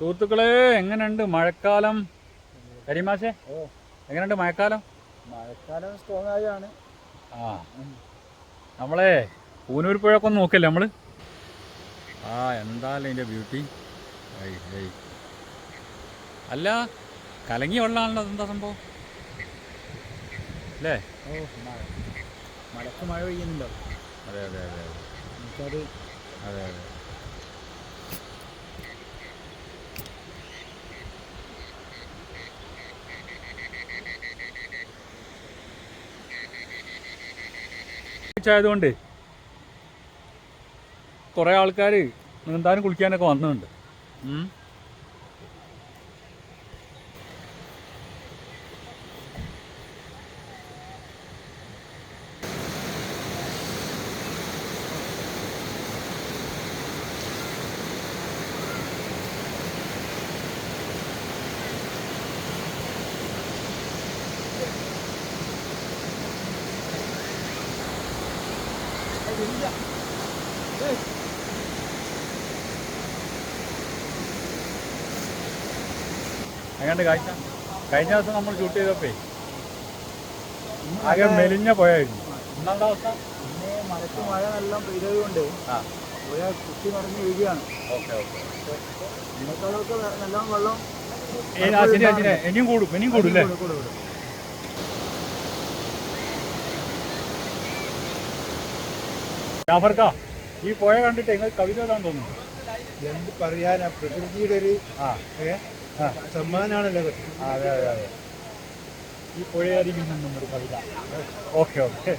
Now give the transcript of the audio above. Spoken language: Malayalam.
സുഹൃത്തുക്കളെ എങ്ങനെയുണ്ട് മഴക്കാലം? കരിമാശേ ഓ. എങ്ങനെയുണ്ട് മഴക്കാലം? മഴക്കാലം സ്ട്രോങ് ആയാണ്. ആ. നമ്മളെ പൂനൂർ പുഴയൊക്കെ ഒന്ന് നോക്കല്ലേ നമ്മൾ? ആ എന്തായാലും അതിന്റെ ബ്യൂട്ടി അല്ല കലങ്ങി വെള്ളമാണല്ലോ അതെന്താ സംഭവം? അല്ലേ? ഓ മഴ. മഴക്ക് മഴ പെയ്യുന്നുണ്ടോ? അതെ അതെ അതെ അതെ. അതെ അതെ. ആയതുകൊണ്ട് കുറേ ആൾക്കാർ നീന്താനും കുളിക്കാനൊക്കെ വന്നിട്ടുണ്ട്. ഉം. എങ്ങാണ്ട് കാഴ്ച കഴിഞ്ഞ ദിവസം നമ്മൾ ഷൂട്ട് ചെയ്തപ്പേ ആകെ മെലിഞ്ഞ പോയായിരുന്നു ഇന്നെന്താ അവസ്ഥ? പിന്നെ മഴക്ക് മഴ നല്ല പെയ്തതുകൊണ്ട് ആ. പുഴ കുത്തി നിറഞ്ഞ് വീഴുകയാണ്. Okay okay. നല്ല വെള്ളം ഇനിയും കൂടും ഇനിയും കൂടും അല്ലേ? കൂടും, കൂടും, ജാഫർക്കാ ഈ പോയ കണ്ടിട്ട് നിങ്ങൾ കവിത എഴുതാൻ തോന്നുന്നു. എന്ത് പറയാനാ പ്രകൃതിയുടെ ഒരു ആ. സമ്മാനാണല്ലോ അതെ. അതെ അതെ ഈ പുഴയായിരിക്കും ഒരു കവിത. Okay okay.